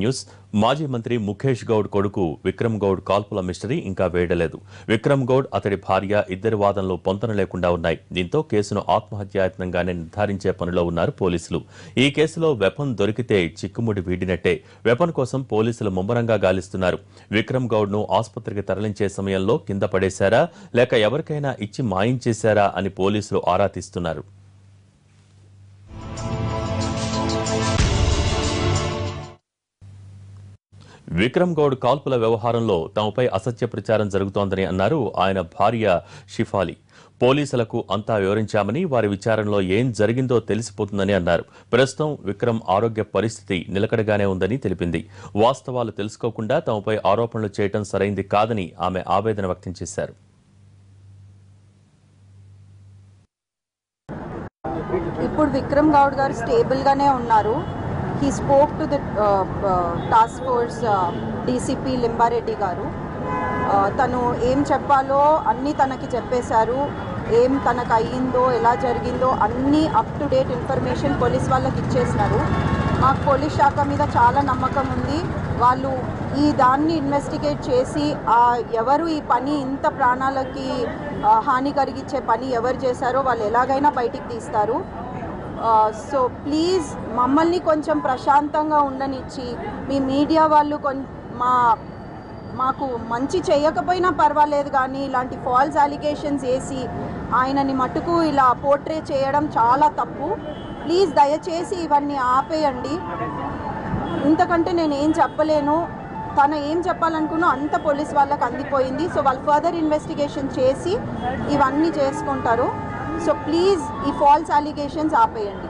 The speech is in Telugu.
న్యూస్. మాజీ మంత్రి ముఖేష్ గౌడ్ కొడుకు విక్రమ్ గౌడ్ కాల్పుల మిస్టరీ ఇంకా వేయడలేదు విక్రమ్ గౌడ్ అతడి భార్య ఇద్దరి వాదనలు పొంతన లేకుండా ఉన్నాయి. దీంతో కేసును ఆత్మహత్యాయత్నంగానే నిర్ధారించే పనిలో ఉన్నారు పోలీసులు. ఈ కేసులో వెపన్ దొరికితే చిక్కుముడి వీడినట్టే. వెపన్ కోసం పోలీసులు ముమ్మరంగా గాలిస్తున్నారు. విక్రమ్ గౌడ్ను ఆసుపత్రికి తరలించే సమయంలో కింద పడేశారా? లేక ఎవరికైనా ఇచ్చి మాయించేశారా అని పోలీసులు ఆరా తీస్తున్నారు. విక్రమ్ గౌడ్ కాల్పుల వ్యవహారంలో తమపై అసత్య ప్రచారం జరుగుతోందని అన్నారు ఆయన భార్య షిఫాలి. పోలీసులకు అంతా వివరించామని వారి విచారణలో ఏం జరిగిందో తెలిసిపోతుందని అన్నారు. ప్రస్తుతం విక్రమ్ ఆరోగ్య పరిస్థితి నిలకడగానే ఉందని తెలిపింది. వాస్తవాలు తెలుసుకోకుండా తమపై ఆరోపణలు చేయటం సరైంది కాదని ఆమె ఆవేదన వ్యక్తం చేశారు. ఇప్పుడు విక్రమ్ గౌడ్ గారు స్టేబుల్గానే ఉన్నారు. He spoke to the task force DCP Limbareddy garu. Uh, తను ఏం చెప్పాలో అన్నీ తనకి చెప్పేశారు. ఏం తనకు అయ్యిందో ఎలా జరిగిందో అన్నీ up to date information police వాళ్ళకి ఇచ్చేసినారు. మాకు పోలీస్ శాఖ మీద చాలా నమ్మకం ఉంది. వాళ్ళు ఈ దాన్ని ఇన్వెస్టిగేట్ చేసి ఎవరు ఈ పని ఇంత ప్రాణాలకి హాని కలిగించే పని ఎవరు చేశారో వాళ్ళు ఎలాగైనా బయటికి తీస్తారు. సో ప్లీజ్ మమ్మల్ని కొంచెం ప్రశాంతంగా ఉండనిచ్చి మీ మీడియా వాళ్ళు కొన్ మా మాకు మంచి చేయకపోయినా పర్వాలేదు కానీ ఇలాంటి ఫాల్స్ అలిగేషన్స్ వేసి ఆయనని మటుకు ఇలా పోర్ట్రే చేయడం చాలా తప్పు. ప్లీజ్ దయచేసి ఇవన్నీ ఆపేయండి. ఇంతకంటే నేను ఏం చెప్పలేను. తను ఏం చెప్పాలనుకున్నా అంత పోలీస్ వాళ్ళకి అందిపోయింది. సో వాళ్ళు ఫర్దర్ ఇన్వెస్టిగేషన్ చేసి ఇవన్నీ చేసుకుంటారు. సో ప్లీజ్ ఈ ఫాల్స్ అలిగేషన్స్ ఆపేయండి